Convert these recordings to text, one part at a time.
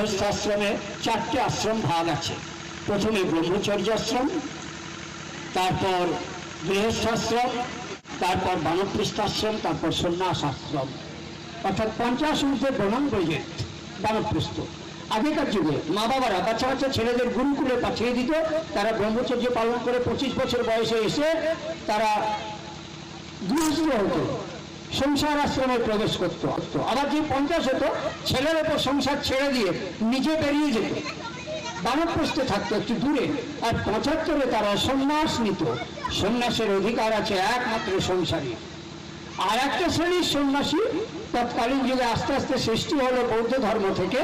গৃহস্থাশ্রমে চারটে আশ্রম ভাগ আছে। প্রথমে ব্রহ্মচর্য আশ্রম তারপর গৃহস্থাশ্রম, তারপর বানপ্রস্থাশ্রম, তারপর সন্ন্যাস আশ্রম অর্থাৎ পঞ্চাশ ঊর্ধ্বে বনাম প্রজেক্ট বানপ্রস্থ। আগেকার যুগে মা বাবারা, বাচ্চা বাচ্চা ছেলেদের গুরুকুলে পাঠিয়ে দিত, তারা ব্রহ্মচর্য পালন করে পঁচিশ বছর বয়সে এসে তারা গৃহস্থ হতো। সংসার আশ্রমে প্রবেশ করতো। আবার যে পঞ্চাশ হতো, ছেলের ওপর সংসার ছেড়ে দিয়ে নিজে বেরিয়ে যেত। বানপ্রস্থে থাকতো একটু দূরে আর পঁচাত্তরে তারা সন্ন্যাস নিত। সন্ন্যাসের অধিকার আছে একমাত্র সংসারী। আর একটা শ্রেণির সন্ন্যাসী তৎকালীন যুগে আস্তে আস্তে সৃষ্টি হলো বৌদ্ধ ধর্ম থেকে।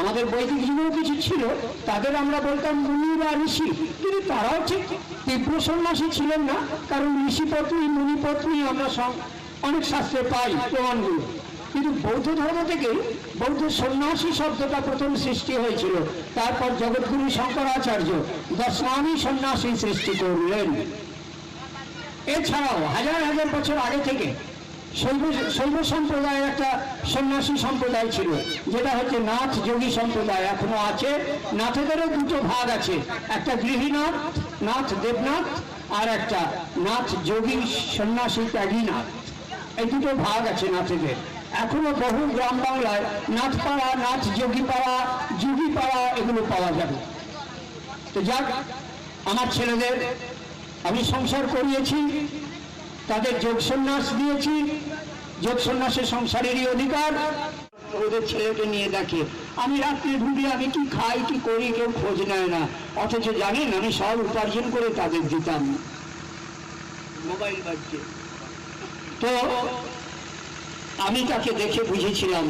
আমাদের বৈদিক যুগেও কিছু ছিল, তাদের আমরা বলতাম মুনি বা ঋষি। কিন্তু তারাও ঠিক তীব্র সন্ন্যাসী ছিলেন না, কারণ ঋষি পত্নী মুনি পত্নী আমরা অনেক শাস্ত্রে পাই প্রমাণগুলো। কিন্তু বৌদ্ধ ধর্ম থেকে বৌদ্ধ সন্ন্যাসী শব্দটা প্রথম সৃষ্টি হয়েছিল। তারপর জগৎগুরু শঙ্করাচার্য দশমানি সন্ন্যাসী সৃষ্টি করলেন। এছাড়াও হাজার হাজার বছর আগে থেকে শৈব শৈব সম্প্রদায়ের একটা সন্ন্যাসী সম্প্রদায় ছিল, যেটা হচ্ছে নাথ যোগী সম্প্রদায় এখনও আছে। নাথেদেরও দুটো ভাগ আছে, একটা গৃহীনাথ, নাথ দেবনাথ, আর একটা নাথ যোগী সন্ন্যাসী ত্যাগীনাথ। এই দুটো ভাগ আছে নাথেদের এখনও বহু গ্রাম বাংলায় নাথপাড়া নাথ যোগীপাড়া যোগীপাড়া এগুলো পাওয়া যাবে। তো যাক, আমার ছেলেদের আমি সংসার করিয়েছি, তাদের যোগ সন্ন্যাস দিয়েছি যোগ সন্ন্যাসের সংসারেরই অধিকার। ওদের ছেলেকে নিয়ে দেখে, আমি রাত্রে ঢুকলে আমি কি খাই, কি করি, কেউ খোঁজ নেয় না। অথচ জানেন, আমি সব উপার্জন করে তাদের দিতাম। মোবাইল বাজছে। তো আমি তাকে দেখে বুঝেছিলাম।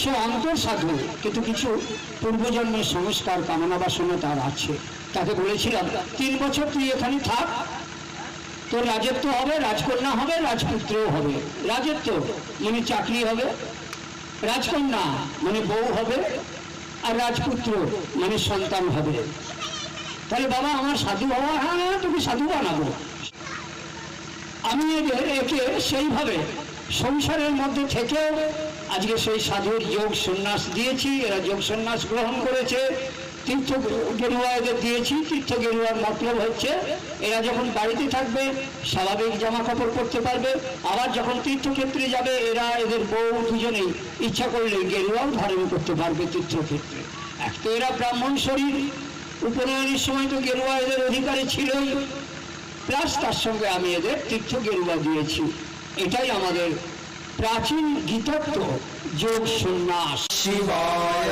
সে অন্তঃসাধু, কিন্তু কিছু পূর্বজন্মের সংস্কার, কামনা বাসনা তার আছে। তাকে বলেছিলাম, তিন বছর তুই এখানে থাক। তোর রাজত্ব হবে, রাজকন্যা হবে, রাজপুত্রও হবে। রাজত্ব মানে চাকরি হবে। রাজকন্যা মানে বউ হবে। আর রাজপুত্র মানে সন্তান হবে। তাহলে বাবা, আমার সাধু বাবা হ্যাঁ হ্যাঁ তোকে সাধু বানাবো। আমি একে সেইভাবে সংসারের মধ্যে থেকে আজকে সেই সাধুর যোগ সন্ন্যাস দিয়েছি, এরা যোগ সন্ন্যাস গ্রহণ করেছে, তীর্থ গেরুয়া এদের দিয়েছি, তীর্থ গেরুয়ার মতলব হচ্ছে, এরা যখন বাড়িতে থাকবে, স্বাভাবিক জামা কাপড় পরতে পারবে, আবার যখন তীর্থক্ষেত্রে যাবে, এরা এদের বউ দুজনেই ইচ্ছা করলে গেরুয়াও ধারণ করতে পারবে তীর্থক্ষেত্রে। এক তো এরা ব্রাহ্মণ শরীর, উপনয়নের সময় তো গেরুয়া এদের অধিকারে ছিলই প্লাস তার সঙ্গে আমি এদের তীর্থ গেরুয়া দিয়েছি। এটাই আমাদের প্রাচীন গীতত্ব, যোগ সন্ন্যাস। শিবায়